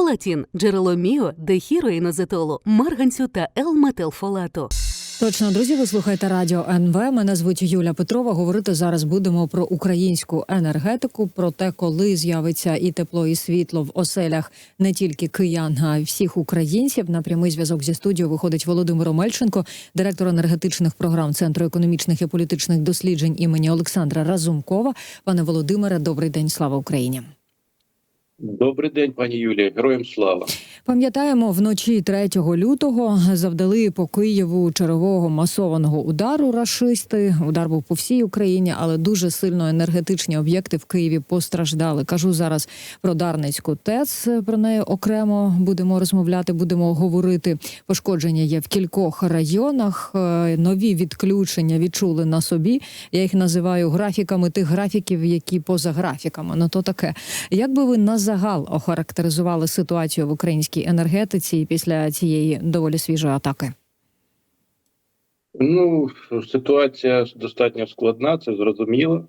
Фолатін – джерело міо, дехіроїнозетолу, марганцю та Л-метилфолату. Точно, друзі, ви слухаєте радіо НВ. Мене звуть Юля Петрова. Говорити зараз будемо про українську енергетику, про те, коли з'явиться і тепло, і світло в оселях не тільки киян, а й всіх українців. На прямий зв'язок зі студією виходить Володимир Омельченко, директор енергетичних програм Центру економічних і політичних досліджень імені Олександра Разумкова. Пане Володимире, добрий день, слава Україні. Добрий день, пані Юлія. Героям слава. Пам'ятаємо, вночі 3 лютого завдали по Києву чергового масованого удару рашисти. Удар був по всій Україні, але дуже сильно енергетичні об'єкти в Києві постраждали. Кажу зараз про Дарницьку ТЕЦ. Про неї окремо будемо розмовляти, будемо говорити. Пошкодження є в кількох районах. Е, Нові відключення відчули на собі. Я їх називаю графіками тих графіків, які поза графіками. Ну то таке. Як би ви на загал охарактеризували ситуацію в українській енергетиці після цієї доволі свіжої атаки? Ну, ситуація достатньо складна, це зрозуміло.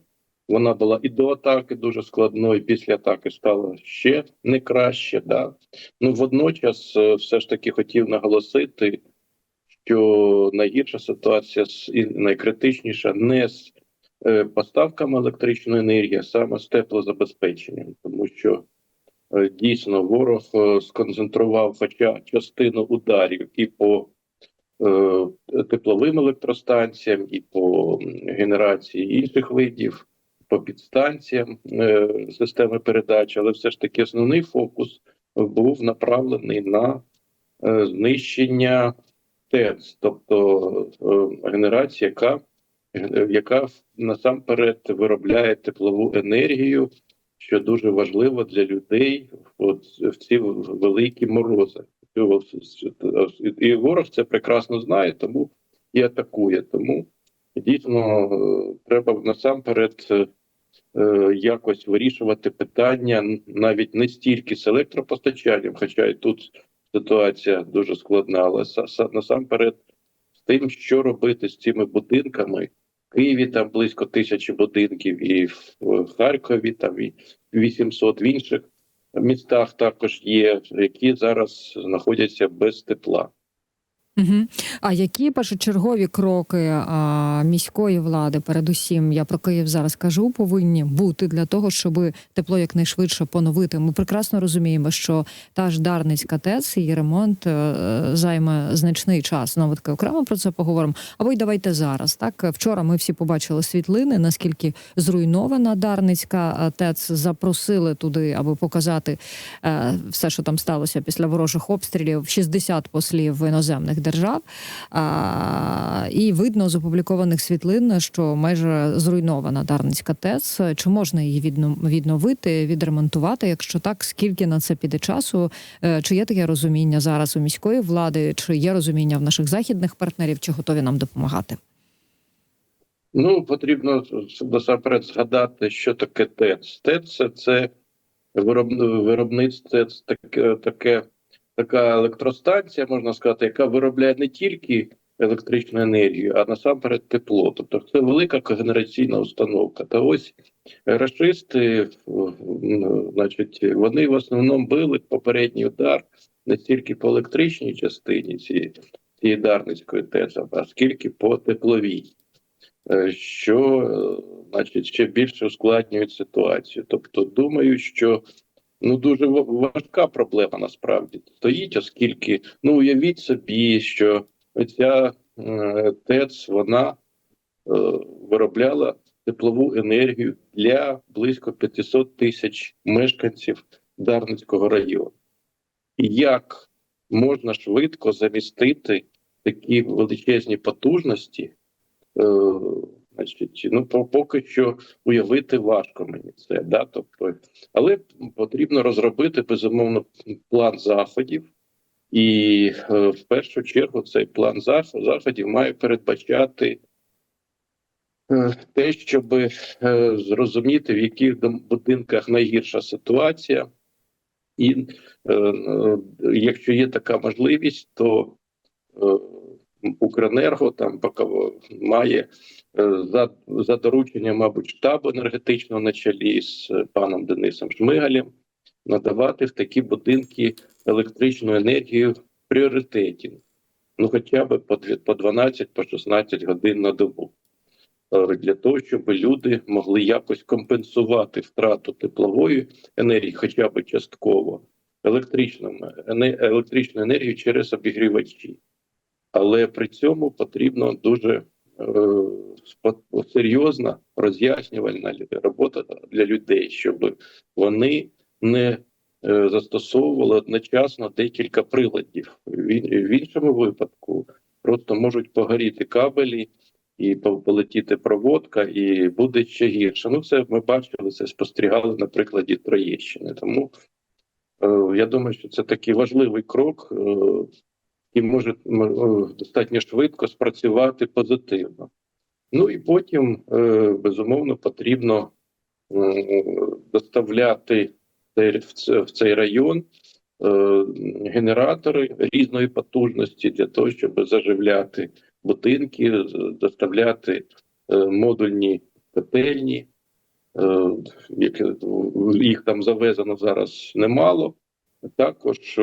Вона була і до атаки дуже складною, і після атаки стало ще не краще. Да? Ну, водночас, е, все ж таки хотів наголосити, що найгірша ситуація і найкритичніша не з е, поставками електричної енергії, а саме з теплозабезпеченням, тому що дійсно ворог е, сконцентрував хоча частину ударів і по е, тепловим електростанціям, і по генерації інших видів, по підстанціям е, системи передач, але все ж таки основний фокус був направлений на е, знищення ТЕЦ, тобто е, генерація, яка, е, яка насамперед виробляє теплову енергію, що дуже важливо для людей от, в ці великі морози. І ворог це прекрасно знає, тому і атакує. Тому дійсно е, треба насамперед е, е, якось вирішувати питання навіть не стільки з електропостачанням, хоча і тут ситуація дуже складна, але са- са- насамперед з тим, що робити з цими будинками. Києві там близько тисячі будинків, і в Харкові там і 800 в інших містах також є, які зараз знаходяться без тепла. Угу. А які першочергові кроки а, міської влади, передусім, я про Київ зараз кажу, повинні бути для того, щоб тепло якнайшвидше поновити? Ми прекрасно розуміємо, що та ж Дарницька ТЕЦ, її ремонт е, займе значний час. Знову таки окремо про це поговоримо. Або й давайте зараз. Так вчора ми всі побачили світлини, наскільки зруйнована Дарницька е, ТЕЦ. Запросили туди, аби показати е, все, що там сталося після ворожих обстрілів. 60 послів іноземних держав. А, і видно з опублікованих світлин, що майже зруйнована Дарницька ТЕЦ. Чи можна її відновити, відремонтувати? Якщо так, скільки на це піде часу? Е, Чи є таке розуміння зараз у міської влади? Чи є розуміння в наших західних партнерів, чи готові нам допомагати? Ну, потрібно насамперед згадати, що таке ТЕЦ. ТЕЦ це, виробництво, це таке, таке, така електростанція, можна сказати, яка виробляє не тільки електричну енергію, а насамперед тепло. Тобто це велика когенераційна установка. Та ось рашисти, значить, вони в основному били попередній удар не стільки по електричній частині цієї, цієї Дарницької ТЕЦ, а скільки по тепловій е, що е, значить ще більше ускладнює ситуацію. Тобто, думаю, що ну дуже важка проблема насправді стоїть, оскільки ну уявіть собі, що ця е, ТЕЦ вона е, виробляла теплову енергію для близько 500 тисяч мешканців Дарницького району. Як можна швидко замістити такі величезні потужності? Е, значить, ну поки що уявити важко мені це, да, тобто, але потрібно розробити безумовно план заходів, і е, в першу чергу цей план заходів має передбачати е, те, щоб е, зрозуміти, в яких будинках найгірша ситуація, і якщо є така можливість, то Укренерго там має е, за, за дорученням, мабуть, штабу енергетичного на чолі з е, паном Денисом Шмигалем, надавати в такі будинки електричну енергію в пріоритеті. Ну, хоча б по дві- по 12, по 16 годин на добу. Е, Для того, щоб люди могли якось компенсувати втрату теплової енергії, хоча б частково, електричну енергію через обігрівачі. Але при цьому потрібно дуже е, серйозна роз'яснювальна робота для людей, щоб вони не е, застосовували одночасно декілька приладів. В, в іншому випадку просто можуть погоріти кабелі і по- полетіти проводка, і буде ще гірше. Ну, це ми бачили, це спостерігали на прикладі Троєщини. Тому е, я думаю, що це такий важливий крок, е, і може достатньо швидко спрацювати позитивно. Ну і потім, е, безумовно, потрібно доставляти в цей район е, генератори різної потужності для того, щоб заживляти будинки, доставляти е, модульні котельні. Їх там завезено зараз немало. Також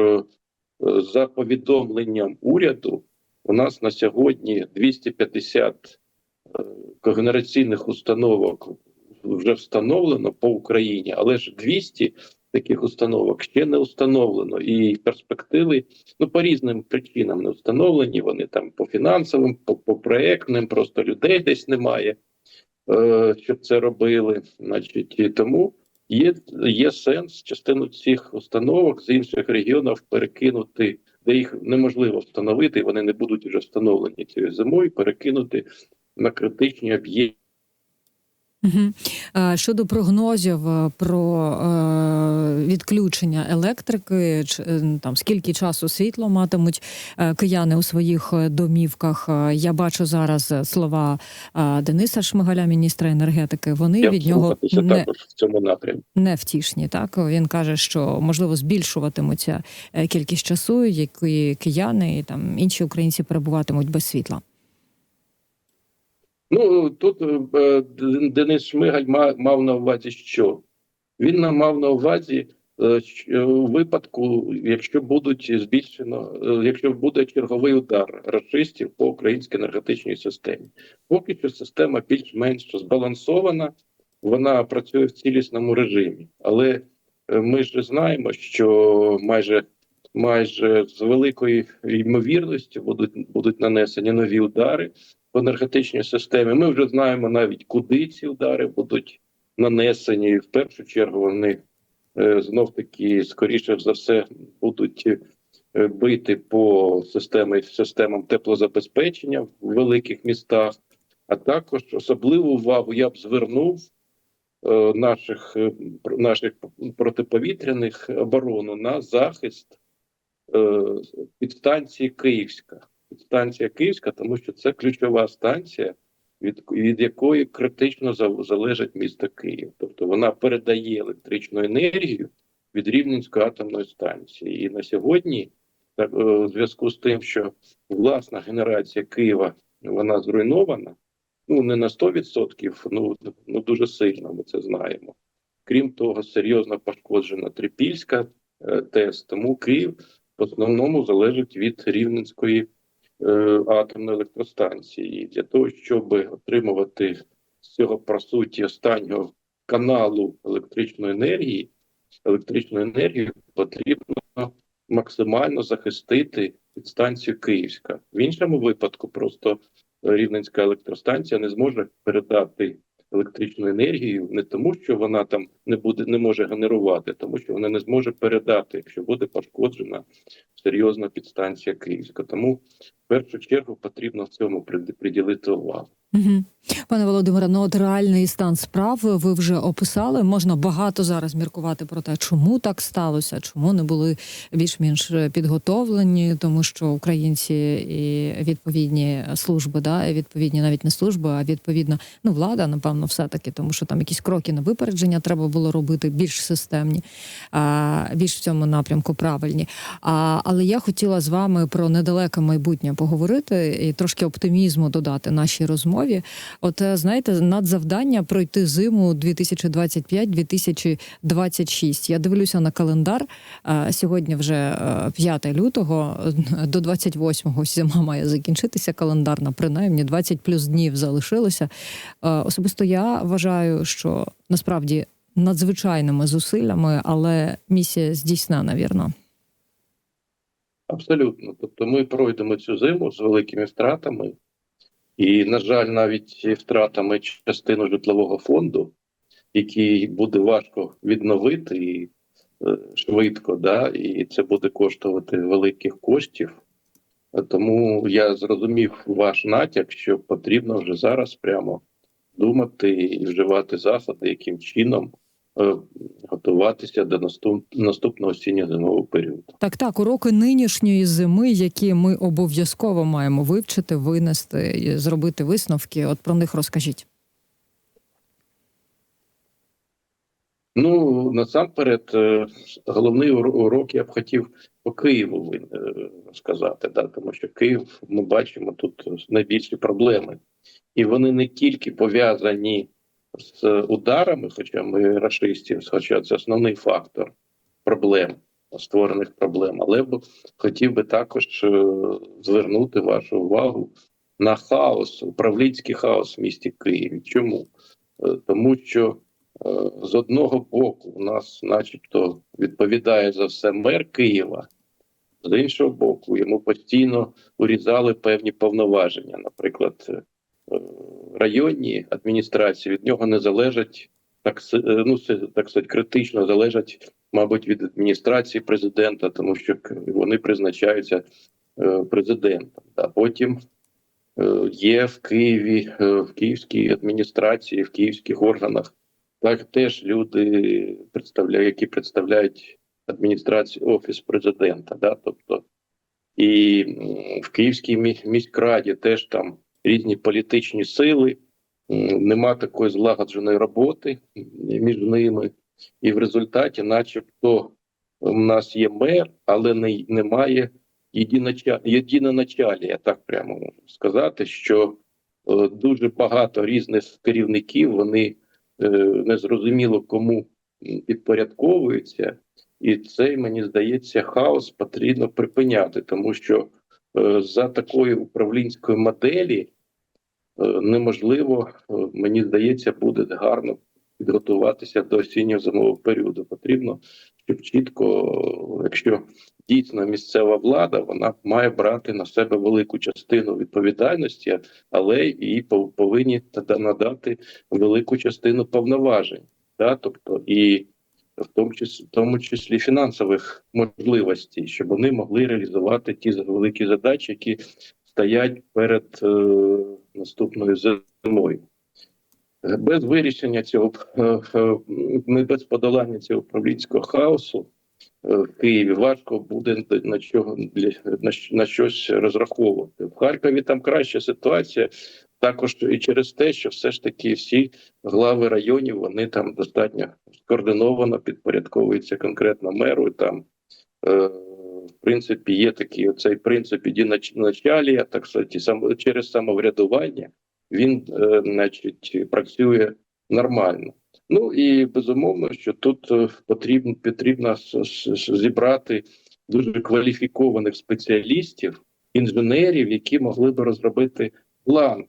за повідомленням уряду, у нас на сьогодні 250 е, когенераційних установок вже встановлено по Україні, але ж 200 таких установок ще не установлено, і перспективи ну по різним причинам не встановлені. Вони там по фінансовим, по, по проектним, просто людей десь немає, е, щоб це робили. Значить, і тому є, є сенс частину цих установок з інших регіонів перекинути, де їх неможливо встановити, вони не будуть вже встановлені цією зимою, перекинути на критичні об'єкти. Угу. Щодо прогнозів е, про е, відключення електрики, е, там скільки часу світло матимуть кияни у своїх домівках. Я бачу зараз слова Дениса Шмигаля, міністра енергетики. Вони Я від нього не, також в цьому напрямку. не втішні. Так він каже, що можливо збільшуватимуться кількість часу, які кияни і там інші українці перебуватимуть без світла. Ну тут е, Денис Шмигаль ма- мав на увазі, що він мав на увазі е, у випадку, якщо будуть збільшено, е, якщо буде черговий удар рашистів по українській енергетичній системі. Поки що система більш-менш збалансована, вона працює в цілісному режимі, але е, ми ж знаємо, що майже майже з великою ймовірністю будуть будуть нанесені нові удари енергетичній системі. Ми вже знаємо навіть, куди ці удари будуть нанесені. В першу чергу вони е, знов таки, скоріше за все, будуть е, бити по системі, системам теплозабезпечення в великих містах. А також особливу увагу я б звернув е, наших, наших протиповітряних оборону на захист підстанції Київська станція Київська, тому що це ключова станція, від, від якої критично залежить місто Київ. Тобто вона передає електричну енергію від Рівненської атомної станції. І на сьогодні, так, е, у зв'язку з тим, що власна генерація Києва вона зруйнована, ну не на 100%, ну, ну дуже сильно ми це знаємо. Крім того, серйозно пошкоджена Трипільська е, ТЕС, тому Київ в основному залежить від Рівненської атомної електростанції. Для того, щоб отримувати з цього по суті останнього каналу електричної енергії, електричну енергію потрібно максимально захистити підстанцію Київська. В іншому випадку просто Рівненська електростанція не зможе передати електричну енергію не тому, що вона там не буде не може генерувати, тому що вона не зможе передати, якщо буде пошкоджена серйозна підстанція Київська. Тому першу чергу потрібно в цьому приділити увагу. Пане Володимире, ну от реальний стан справ ви вже описали. Можна багато зараз міркувати про те, чому так сталося, чому не були більш-менш підготовлені, тому що українці і відповідні служби, да, і відповідні навіть не служби, а відповідна ну влада, напевно, все таки, тому що там якісь кроки на випередження треба було робити більш системні, більш в цьому напрямку правильні. А, але я хотіла з вами про недалеке майбутнє поговорити і трошки оптимізму додати нашій розмові. От е, знаєте, надзавдання пройти зиму 2025-2026. Я дивлюся на календар. Е, Сьогодні вже е, 5 лютого, до 28-го зима має закінчитися календарна, принаймні 20 плюс днів залишилося. Е, Особисто я вважаю, що насправді надзвичайними зусиллями, але місія здійснена, вірно. Абсолютно. Тобто ми пройдемо цю зиму з великими втратами, і, на жаль, навіть втратами частину житлового фонду, який буде важко відновити і е, швидко, да, і це буде коштувати великих коштів. Тому я зрозумів ваш натяк, що потрібно вже зараз прямо думати і вживати заходи, яким чином готуватися до наступного осінньо-зимового періоду. Так, так, уроки нинішньої зими, які ми обов'язково маємо вивчити, винести, зробити висновки. От про них розкажіть. Ну насамперед, е, головний урок я б хотів по Києву е, сказати, да, тому що Київ ми бачимо тут найбільші проблеми, і вони не тільки пов'язані з ударами, хоча ми рашистів, хоча це основний фактор проблем, створених проблем, але б хотів би також е, звернути вашу увагу на хаос, управлінський хаос в місті Києві. Чому? Е, Тому що Е, з одного боку, у нас, начебто, відповідає за все мер Києва, з іншого боку, йому постійно урізали певні повноваження. Наприклад, е, е, районні адміністрації від нього не залежать так, е, ну, так сказати, критично залежать, мабуть, від адміністрації президента, тому що вони призначаються е, президентом. А потім е, є в Києві, в київській адміністрації, в київських органах так теж люди представляють, які представляють адміністрацію офіс президента. Да? Тобто і в Київській міськраді теж там різні політичні сили, нема такої злагодженої роботи між ними, і в результаті, начебто, у нас є мер, але не, немає єдинача- єдиноначалія, так прямо можу сказати, що е, дуже багато різних керівників вони е, незрозуміло кому підпорядковуються, і цей мені здається хаос потрібно припиняти, тому що за такої управлінської моделі е, неможливо, е, мені здається, буде гарно підготуватися до осінньо зимового періоду. Потрібно, щоб чітко, е, якщо дійсно місцева влада, вона має брати на себе велику частину відповідальності, але пов- повинні надати велику частину повноважень, да? тобто і в тому числі, в тому числі фінансових можливостей, щоб вони могли реалізувати ті великі задачі, які стоять перед е, наступною зимою. Е, Без вирішення цього е, е, не без подолання цього управлінського хаосу е, в Києві важко буде на чого для на щось розраховувати. В Харкові там краща ситуація, також і через те, що все ж таки всі глави районів вони там достатньо скоординовано підпорядковуються конкретно меру. Там е, в принципі є такий оцей принцип єдиначалія, так сказати, сам через самоврядування він, е, значить, працює нормально. Ну і безумовно, що тут е, потрібно потрібно зібрати дуже кваліфікованих спеціалістів, інженерів, які могли би розробити план.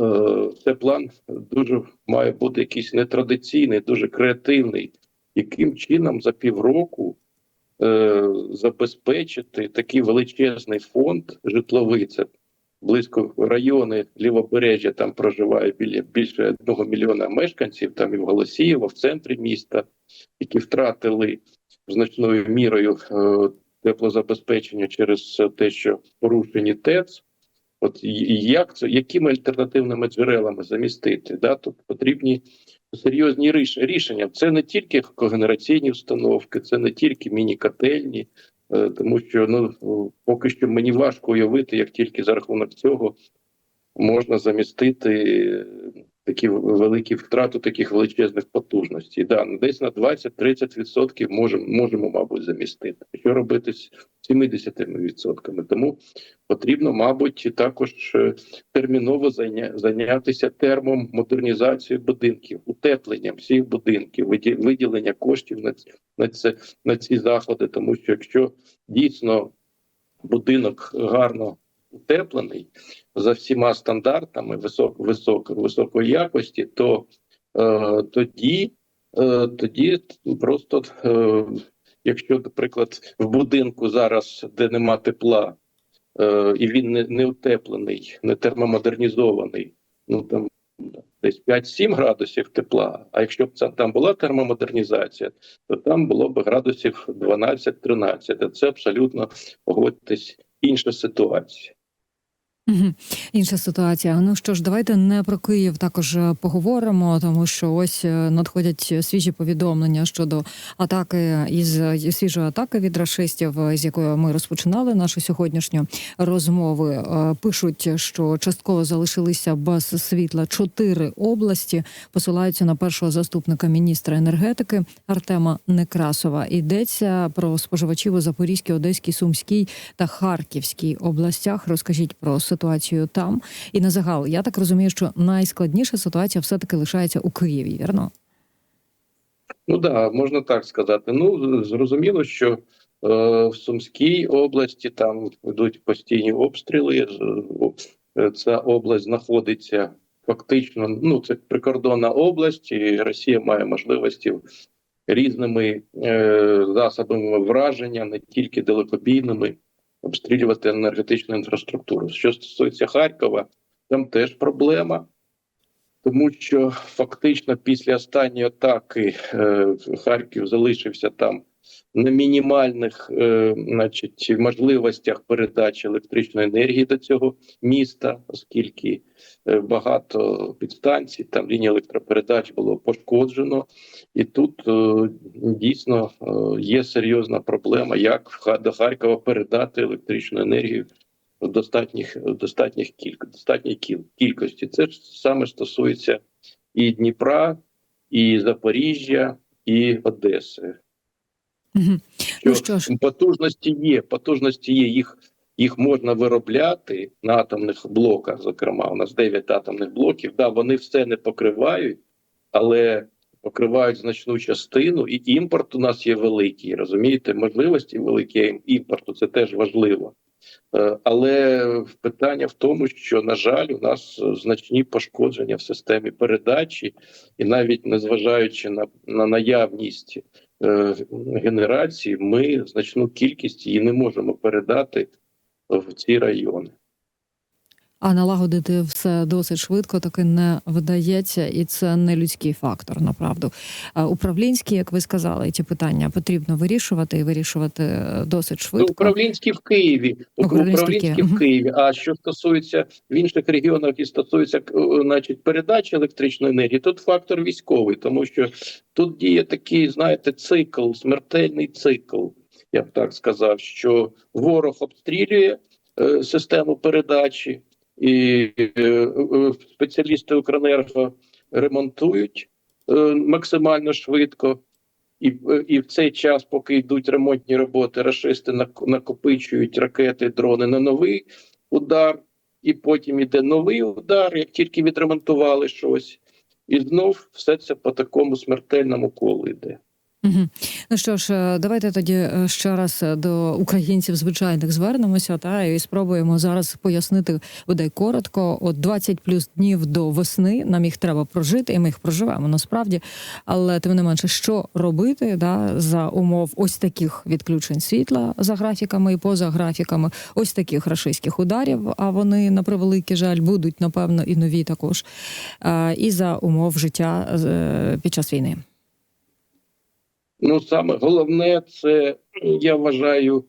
Е, Це план дуже має бути якийсь нетрадиційний, дуже креативний. Яким чином за півроку е, забезпечити такий величезний фонд житловий? Це близько райони лівобережжя. Там проживає біля більше одного мільйона мешканців. Там і в Голосіїво, в центрі міста, які втратили значною мірою е, теплозабезпечення через те, що порушені ТЕЦ. От як це, якими альтернативними джерелами замістити? Да? Тут потрібні серйозні рішення. Це не тільки когенераційні установки, це не тільки міні-котельні, е, тому що ну поки що мені важко уявити, як тільки за рахунок цього можна замістити такі великі втрату таких величезних потужностей. Да, ну, десь на 20-30% можемо, можемо, мабуть, замістити. Що робити з 70%? Тому потрібно, мабуть, також е, терміново зайня- зайнятися термомодернізацією будинків, утепленням всіх будинків, виді- виділення коштів на, на, це, на ці заходи, тому що якщо дійсно будинок гарно утеплений за всіма стандартами висок, висок, високої якості, то е, тоді, е, тоді просто, е, якщо, наприклад, в будинку зараз, де нема тепла, е, і він не, не утеплений, не термомодернізований, ну там десь 5-7 градусів тепла. А якщо б це там була термомодернізація, то там було б градусів 12-13. Це абсолютно погодьтесь інша ситуація. Інша ситуація. Ну що ж, давайте не про Київ також е, поговоримо, тому що ось е, надходять свіжі повідомлення щодо атаки із із свіжої атаки від рашистів, е, з якою ми розпочинали нашу сьогоднішню розмову. Е, Пишуть, що частково залишилися без світла чотири області. Посилаються на першого заступника міністра енергетики Артема Некрасова. Йдеться про споживачів у Запорізькій, Одеській, Сумській та Харківській областях. Розкажіть про ситуацію там і на загал. Я так розумію, що найскладніша ситуація все таки лишається у Києві. Вірно? Ну да, можна так сказати. Ну зрозуміло, що е, в Сумській області там йдуть постійні обстріли. Е, Ця область знаходиться фактично. Ну це прикордонна область, і Росія має можливості різними е, засобами враження, не тільки далекобійними, обстрілювати енергетичну інфраструктуру. Що стосується Харкова, там теж проблема. Тому що фактично після останньої атаки е, Харків залишився там на мінімальних, е, значить, можливостях передачі електричної енергії до цього міста, оскільки е, багато підстанцій, там лінії електропередач було пошкоджено, і тут е, дійсно е, є серйозна проблема, як до Харкова передати електричну енергію достатніх, достатніх кільк, достатній кіл, кількості. Це ж саме стосується і Дніпра, і Запоріжжя, і Одеси. Мгм. Ну що ж, потужності є, потужності є. Їх, їх можна виробляти на атомних блоках. Зокрема, у нас 9 атомних блоків. Да, вони все не покривають, але покривають значну частину, і імпорт у нас є великий. Розумієте, можливості великі імпорту це теж важливо. Е, Але питання в тому, що на жаль, у нас значні пошкодження в системі передачі, і навіть незважаючи на, на наявність генерації, ми значну кількість її не можемо передати в ці райони. А налагодити все досить швидко таки не вдається, і це не людський фактор. Направду управлінські, як ви сказали, ці питання потрібно вирішувати і вирішувати е, досить Ну, швидко. управлінські в Києві, Управлінські в управлінські Києві. в Києві. А що стосується в інших регіонах і стосується е, значить, передачі електричної енергії, тут фактор військовий, тому що тут діє такий, знаєте, цикл, смертельний цикл. Я б так сказав, що ворог обстрілює е, систему передачі, і е, е, спеціалісти Укренерго ремонтують е, максимально швидко. І, і в цей час, поки йдуть ремонтні роботи, рашисти накопичують ракети, дрони на новий удар, і потім іде новий удар, як тільки відремонтували щось, і знов все це по такому смертельному колу йде. Угу. Ну що ж, е, давайте тоді е, ще раз е, до українців звичайних звернемося та і спробуємо зараз пояснити бодай коротко. От 20 плюс днів до весни нам їх треба прожити, і ми їх проживемо насправді. Але тим не менше, що робити да, за умов ось таких відключень світла за графіками і поза графіками, ось таких рашистських ударів. А вони на превеликий жаль будуть напевно і нові також. І за умов життя під час війни. Ну, саме головне, це я вважаю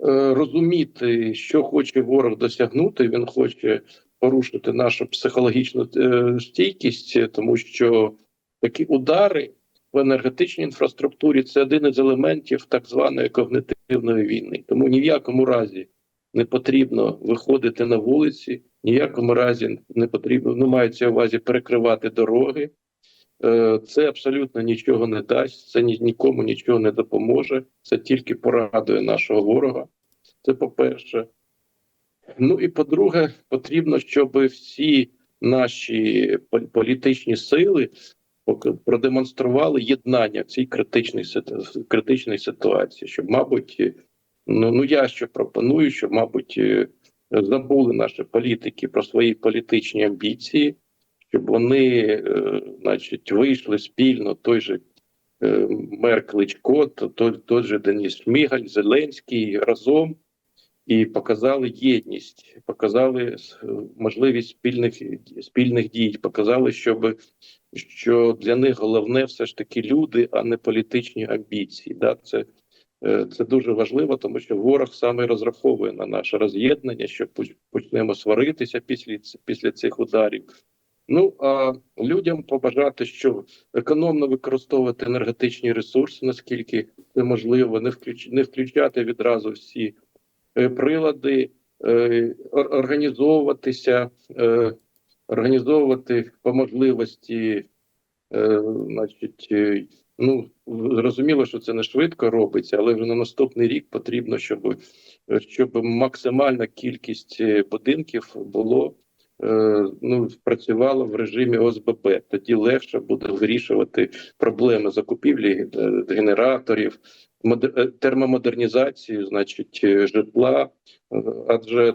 е, розуміти, що хоче ворог досягнути. Він хоче порушити нашу психологічну е, стійкість, тому що такі удари в енергетичній інфраструктурі це один із елементів так званої когнитивної війни. Тому ні в якому разі не потрібно виходити на вулиці ніякому разі не потрібно, ну мається увазі перекривати дороги. Е, Це абсолютно нічого не дасть, це нікому нічого не допоможе. Це тільки порадує нашого ворога. Це по-перше. Ну і по-друге, потрібно, щоб всі наші пол- політичні сили продемонстрували єднання в цій критичній критичній ситуації. Щоб, мабуть, е, ну, ну я що пропоную, щоб, мабуть, е, забули наші політики про свої політичні амбіції, щоб вони, е, значить, вийшли спільно той же. е, Мер Кличко, то- той, той же Деніс Шмигаль, Зеленський разом і показали єдність, показали можливість спільних спільних дій, показали, щоб що для них головне все ж таки люди, а не політичні амбіції. Да, це, е, це дуже важливо, тому що ворог саме розраховує на наше роз'єднання, що почнемо сваритися після після цих ударів. Ну а людям побажати, що економно використовувати енергетичні ресурси, наскільки це можливо, не включ не включати відразу всі е, прилади, е, організовуватися, е, організовувати по можливості, значить, ну зрозуміло, що це не швидко робиться, але вже на наступний рік потрібно, щоб, щоб максимальна кількість будинків було. Е, Ну, працювала в режимі ОСББ. Тоді легше буде вирішувати проблеми закупівлі е, генераторів, е, термомодернізацію, значить, житла. Адже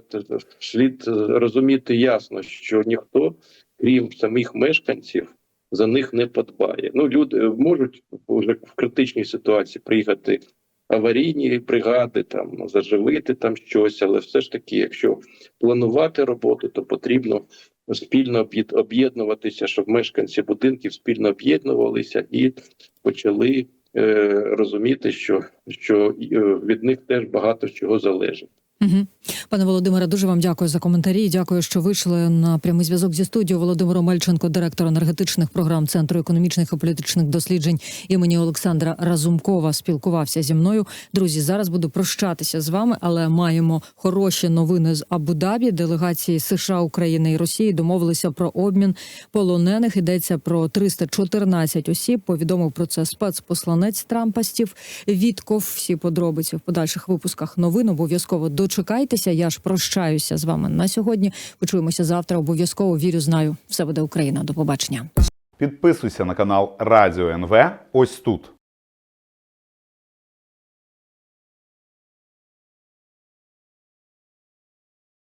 слід розуміти ясно, що ніхто, крім самих мешканців, за них не подбає. Ну, люди можуть вже в критичній ситуації приїхати аварійні бригади, там заживити там щось, але все ж таки, якщо планувати роботу, то потрібно спільно об'єднуватися, щоб мешканці будинків спільно об'єднувалися і почали е, розуміти, що, що е, від них теж багато чого залежить. Угу. Пане Володимире, дуже вам дякую за коментарі. Дякую, що вийшли на прямий зв'язок зі студією. Володимир Омельченко, директор енергетичних програм Центру економічних і політичних досліджень імені Олександра Разумкова, спілкувався зі мною. Друзі, зараз буду прощатися з вами, але маємо хороші новини з Абу-Дабі. Делегації США, України і Росії домовилися про обмін полонених. Йдеться про 314 осіб. Повідомив про це спецпосланець Трампа Стів Вітков. Всі подробиці в подальших випусках новин обов'язково дочекайтеся. Я ж прощаюся з вами на сьогодні. Почуємося завтра. Обов'язково вірю, знаю. Все буде Україна. До побачення. Підписуйся на канал Радіо НВ ось тут.